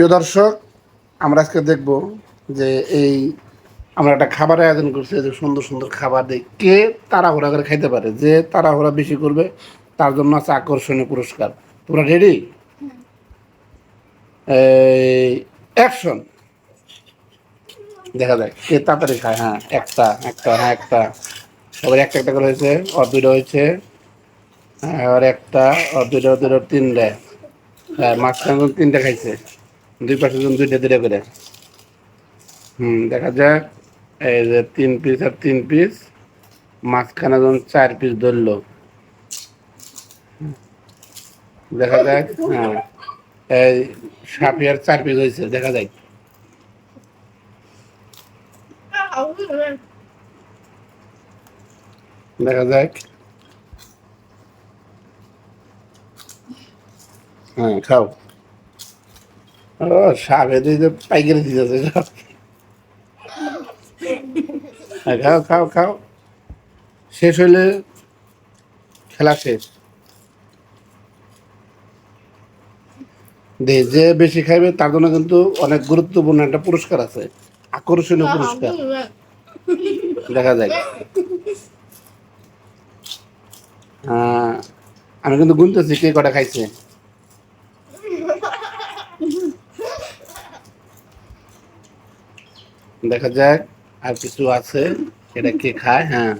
প্রিয় দর্শক, আমরা আজকে দেখব যে এই আমরা একটা খাবারের আয়োজন করছি যে সুন্দর সুন্দর খাবার দিই কে তাড়াহুড়া করে খাইতে পারে, যে তাড়াহুড়া বেশি করবে, তার জন্য আছে আকর্ষণীয় পুরস্কার। তোমরা রেডি অ্যাকশন দেখা যায় কে তাড়াতাড়ি খায় হ্যাঁ একটা একটা হ্যাঁ একটা। সবাই একটা একটা করে হয়েছে, ওর দুইটা হয়েছে। হ্যাঁ আর একটা, ওর দুইটা দুইটা তিনটা। হ্যাঁ মাঝখানে তিনটা খাইছে। দুই পাশে জন দুইটা দুইটা করে। হুম, দেখা যাক। এই যে তিন পিস আর তিন পিস মাঝখানে জন চার পিস ধরলো। দেখা যাক হ্যাঁ। এই সাপি আর চার পিস হয়েছে, দেখা যাক। দেখা যাক। হ্যাঁ খাও। ও সাপে তুই তো পাইকারি দিতেছে হ্যাঁ, খাও খাও খাও। শেষ হইলে খেলা শেষ। যে বেশি খাইবে তার জন্য কিন্তু অনেক গুরুত্বপূর্ণ একটা পুরস্কার আছে। আকর্ষণীয় পুরস্কার। দেখা যায় আমি কিন্তু গুনতেছি কে কটা খাইছে। দেখা যাক আর কিছু আছে এটা কে খায় হ্যাঁ।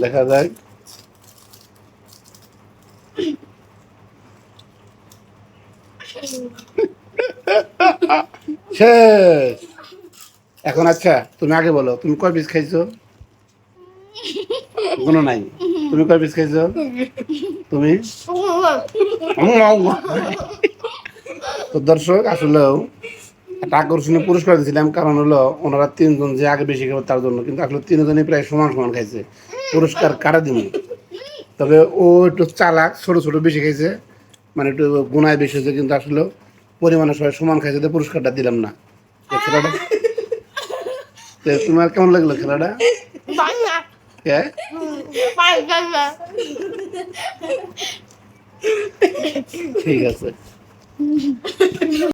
দেখা যাক। শেষ। এখন আচ্ছা তুমি আগে বলো, তুমি কয় পিস খাইছো? কোনো নাই। তুমি কয় পিস খাইছো? তুমি? তো দর্শক আসলেও একটা আকর্ষণীয় পুরস্কার দিয়েছিলাম, কারণ হলো ওনারা তিনজন যে আগে বেশি খাবে তার জন্য, কিন্তু আসলে তিনজনই প্রায় সমান সমান খাইছে। পুরস্কার কারা দিব? তবে ও একটু চালাক, ছোট ছোট বেশি খাইছে মানে একটু গুণায় বেশি হয়েছে, কিন্তু আসলে পরিমাণে সবাই সমান খাইছে তো পুরস্কারটা দিলাম না। খেলাটা? তোমার কেমন লাগল খেলাটা? হ্যাঁ ঠিক আছে